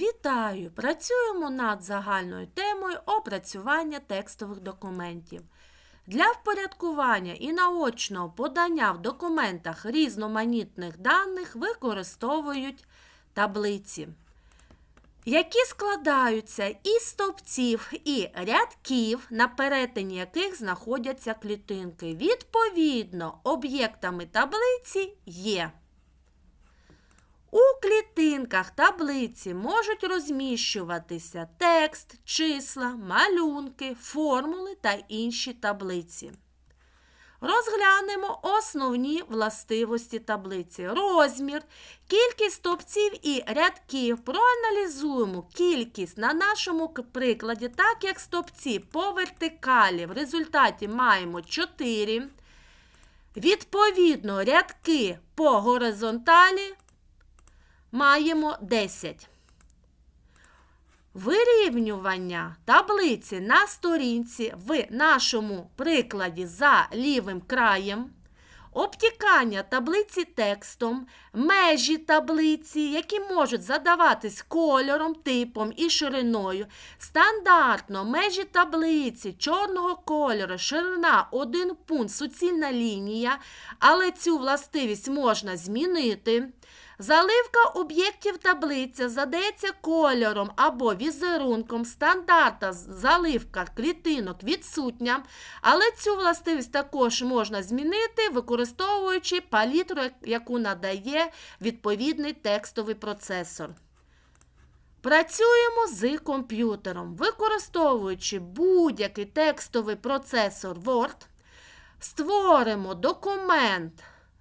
Вітаю! Працюємо над загальною темою опрацювання текстових документів. Для впорядкування і наочного подання в документах різноманітних даних використовують таблиці, які складаються із стовпців і рядків, на перетині яких знаходяться клітинки. Відповідно, об'єктами таблиці є. У клітинках таблиці можуть розміщуватися текст, числа, малюнки, формули та інші таблиці. Розглянемо основні властивості таблиці. Розмір, кількість стовпців і рядків. Проаналізуємо кількість на нашому прикладі, так як стовпці по вертикалі. В результаті маємо 4. Відповідно, рядки по горизонталі маємо 10. Вирівнювання таблиці на сторінці в нашому прикладі за лівим краєм, обтікання таблиці текстом, межі таблиці, які можуть задаватись кольором, типом і шириною. Стандартно межі таблиці чорного кольору, ширина 1 пункт, суцільна лінія, але цю властивість можна змінити. Заливка об'єктів таблиця задається кольором або візерунком. Стандарта заливка клітинок відсутня, але цю властивість також можна змінити, використовуючи палітру, яку надає відповідний текстовий процесор. Працюємо з комп'ютером, використовуючи будь-який текстовий процесор Word, створимо документ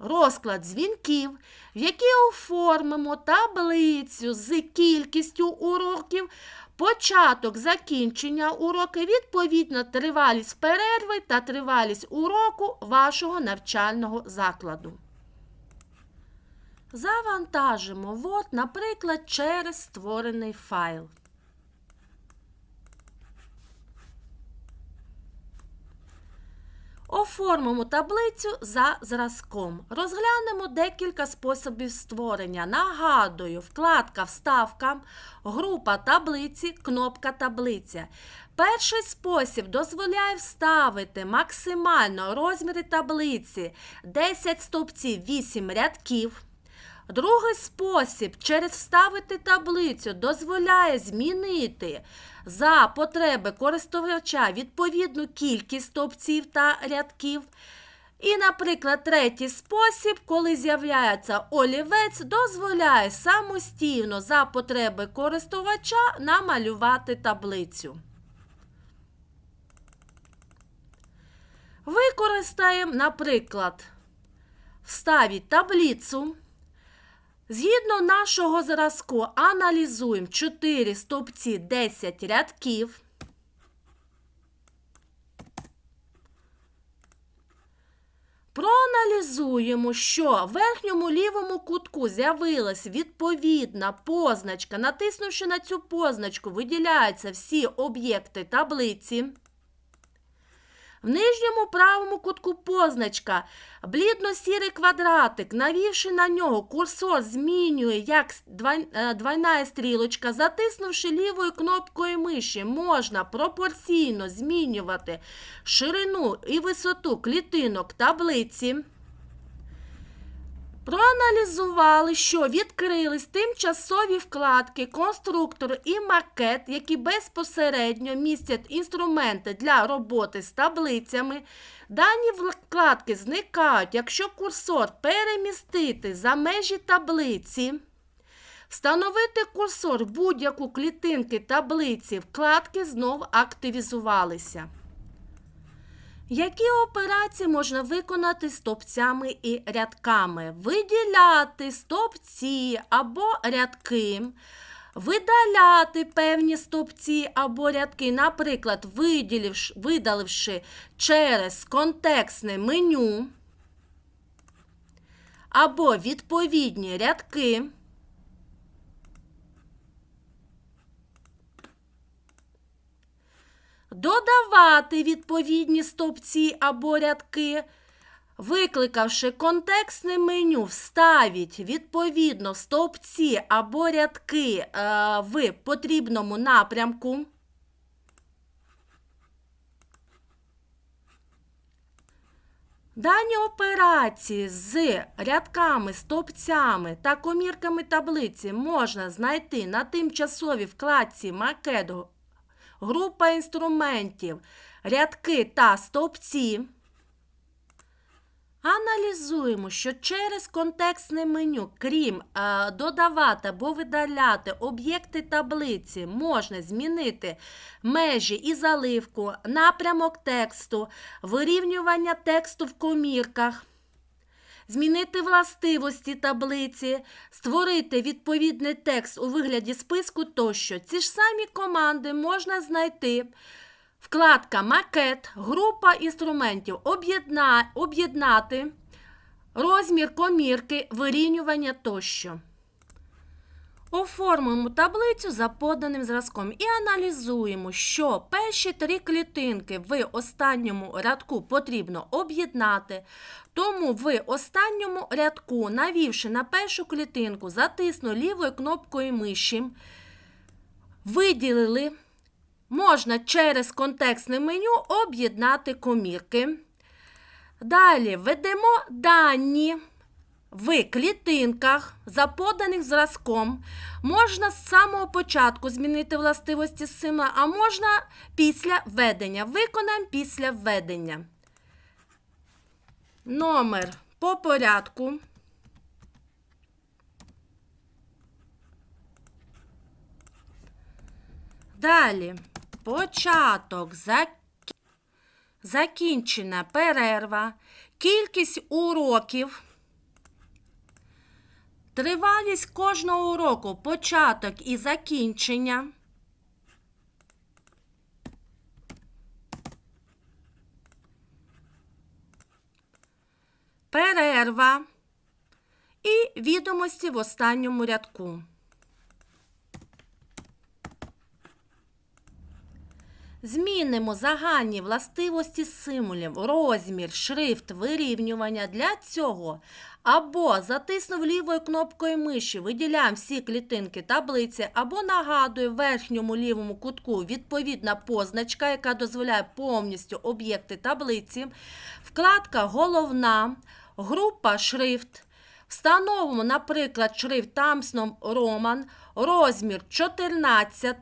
розклад дзвінків, в який оформимо таблицю з кількістю уроків, початок закінчення уроки, відповідно тривалість перерви та тривалість уроку вашого навчального закладу. Завантажимо Word, наприклад, через створений файл. Оформимо таблицю за зразком. Розглянемо декілька способів створення. Нагадую, вкладка Вставка, група таблиці, кнопка таблиця. Перший спосіб дозволяє вставити максимально розміри таблиці 10 стовпців 8 рядків. Другий спосіб через вставити таблицю дозволяє змінити за потреби користувача відповідну кількість стовпців та рядків. І, наприклад, третій спосіб, коли з'являється олівець, дозволяє самостійно за потреби користувача намалювати таблицю. Використаємо, наприклад, вставіть таблицю. Згідно нашого зразку, аналізуємо 4 стовпці 10 рядків. Проаналізуємо, що в верхньому лівому кутку з'явилась відповідна позначка. Натиснувши на цю позначку, виділяються всі об'єкти таблиці. В нижньому правому кутку позначка блідно-сірий квадратик, навівши на нього, курсор змінює як е, двойна стрілочка, затиснувши лівою кнопкою миші, можна пропорційно змінювати ширину і висоту клітинок таблиці. Проаналізували, що відкрились тимчасові вкладки, конструктор і макет, які безпосередньо містять інструменти для роботи з таблицями. Дані вкладки зникають, якщо курсор перемістити за межі таблиці. Встановити курсор будь-яку клітинки таблиці, вкладки знов активізувалися. Які операції можна виконати стовпцями і рядками? Виділяти стовпці або рядки, видаляти певні стовпці або рядки, наприклад, видаливши через контекстне меню або відповідні рядки. Додавати відповідні стовпці або рядки, Викликавши контекстне меню, вставіть відповідно стовпці або рядки е, в потрібному напрямку. Дані операції з рядками, стовпцями та комірками таблиці можна знайти на тимчасовій вкладці макет група інструментів, рядки та стовпці. Аналізуємо, що через контекстне меню, крім е, додавати або видаляти об'єкти таблиці, можна змінити межі і заливку, напрямок тексту, вирівнювання тексту в комірках, змінити властивості таблиці, створити відповідний текст у вигляді списку тощо. Ці ж самі команди можна знайти. Вкладка Макет, група інструментів об'єдна, об'єднати, розмір комірки, вирівнювання тощо. Оформимо таблицю за поданим зразком і аналізуємо, що перші три клітинки в останньому рядку потрібно об'єднати. Тому в останньому рядку, навівши на першу клітинку, затисну лівою кнопкою миші, виділили. Можна через контекстне меню об'єднати комірки. Далі введемо дані в клітинках, за поданих зразком. Можна з самого початку змінити властивості символа, а можна після введення. Виконаємо після введення. Номер по порядку. Далі початок, закінчена перерва, кількість уроків, тривалість кожного уроку, початок і закінчення. Перерва і відомості в останньому рядку. Змінимо загальні властивості символів, розмір, шрифт, вирівнювання. Для цього або затиснув лівою кнопкою миші, виділяємо всі клітинки таблиці, або нагадую в верхньому лівому кутку відповідна позначка, яка дозволяє повністю об'єкти таблиці. Вкладка Головна, група шрифт. Встановимо, наприклад, шрифт Тамсном Роман, розмір 14.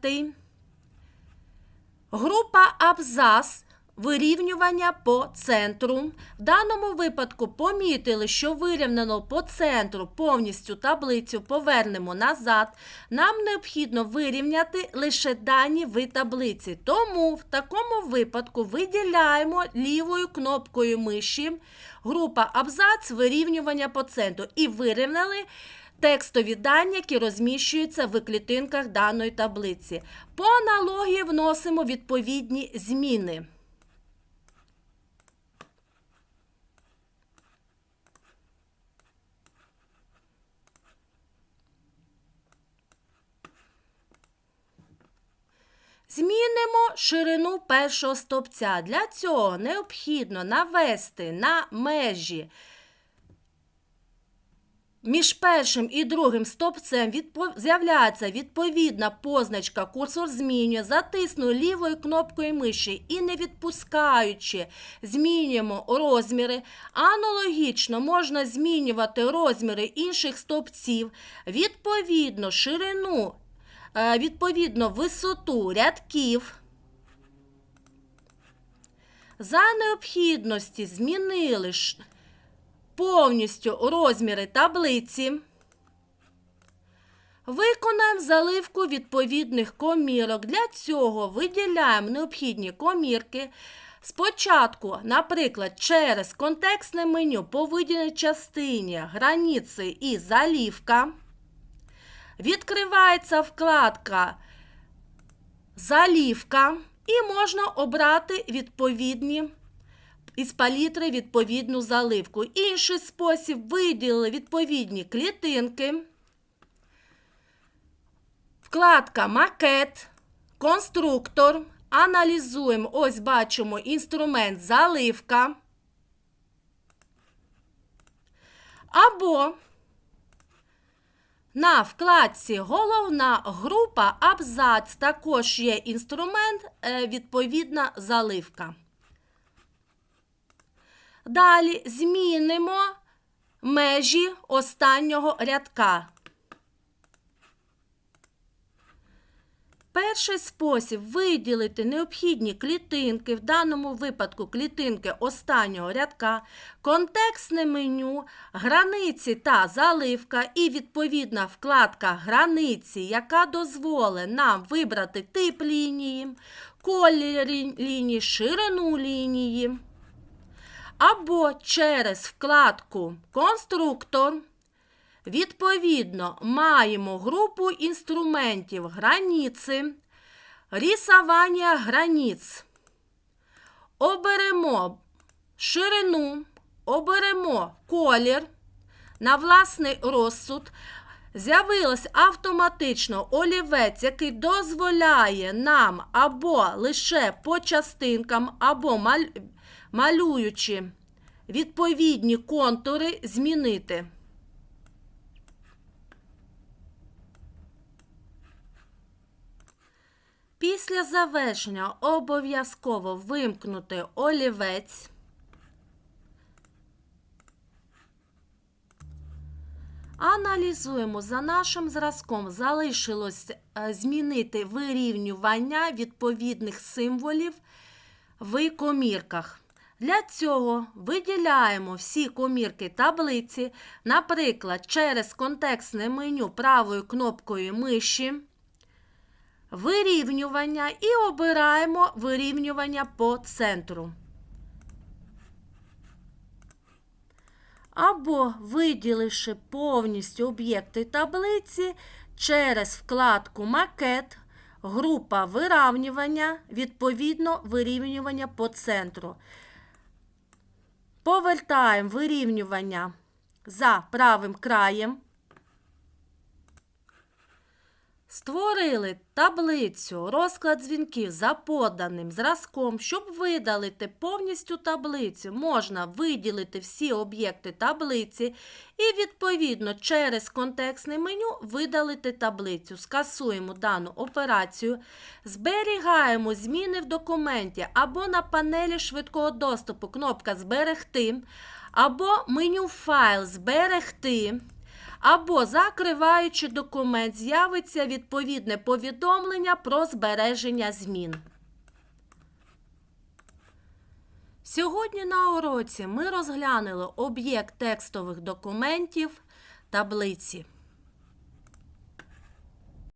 Група абзац вирівнювання по центру. В даному випадку помітили, що вирівняно по центру повністю таблицю повернемо назад. Нам необхідно вирівняти лише дані в таблиці. Тому в такому випадку виділяємо лівою кнопкою миші група абзац вирівнювання по центру і вирівняли текстові дані, які розміщуються в клітинках даної таблиці. По аналогії вносимо відповідні зміни. Змінимо ширину першого стовпця. Для цього необхідно навести на межі між першим і другим стовпцем відпов... з'являється відповідна позначка, курсор змінює, затисну лівою кнопкою миші і не відпускаючи, змінюємо розміри. Аналогічно можна змінювати розміри інших стовпців, відповідно, ширину, е, відповідно, висоту рядків. За необхідності змінили повністю розміри таблиці. Виконаємо заливку відповідних комірок. Для цього виділяємо необхідні комірки. Спочатку, наприклад, через контекстне меню по виділеній частині границі і залівка. Відкривається вкладка Залівка і можна обрати відповідні із палітри відповідну заливку. Інший спосіб виділили відповідні клітинки. Вкладка Макет, конструктор. Аналізуємо, ось бачимо інструмент заливка. Або на вкладці Головна група абзац також є інструмент, е, відповідна заливка. Далі змінимо межі останнього рядка. Перший спосіб виділити необхідні клітинки, в даному випадку клітинки останнього рядка, контекстне меню, границі та заливка і відповідна вкладка границі, яка дозволить нам вибрати тип лінії, колір лінії, ширину лінії. Або через вкладку Конструктор. Відповідно, маємо групу інструментів границі, рисування границь. Оберемо ширину, оберемо колір на власний розсуд. З'явилось автоматично олівець, який дозволяє нам або лише по частинкам, або малюючи відповідні контури, змінити. Після завершення обов'язково вимкнути олівець. Аналізуємо за нашим зразком. Залишилось е, змінити вирівнювання відповідних символів в комірках. Для цього виділяємо всі комірки таблиці, наприклад, через контекстне меню правою кнопкою миші вирівнювання і обираємо вирівнювання по центру. Або виділивши повністю об'єкти таблиці через вкладку Макет, група вирівнювання, відповідно вирівнювання по центру. Повертаємо вирівнювання за правим краєм. Створили таблицю розклад дзвінків за поданим зразком. Щоб видалити повністю таблицю, можна виділити всі об'єкти таблиці і, відповідно, через контекстне меню видалити таблицю. Скасуємо дану операцію, зберігаємо зміни в документі або на панелі швидкого доступу кнопка Зберегти, або меню Файл Зберегти. Або закриваючи документ, з'явиться відповідне повідомлення про збереження змін. Сьогодні на уроці ми розглянули об'єкт текстових документів таблиці.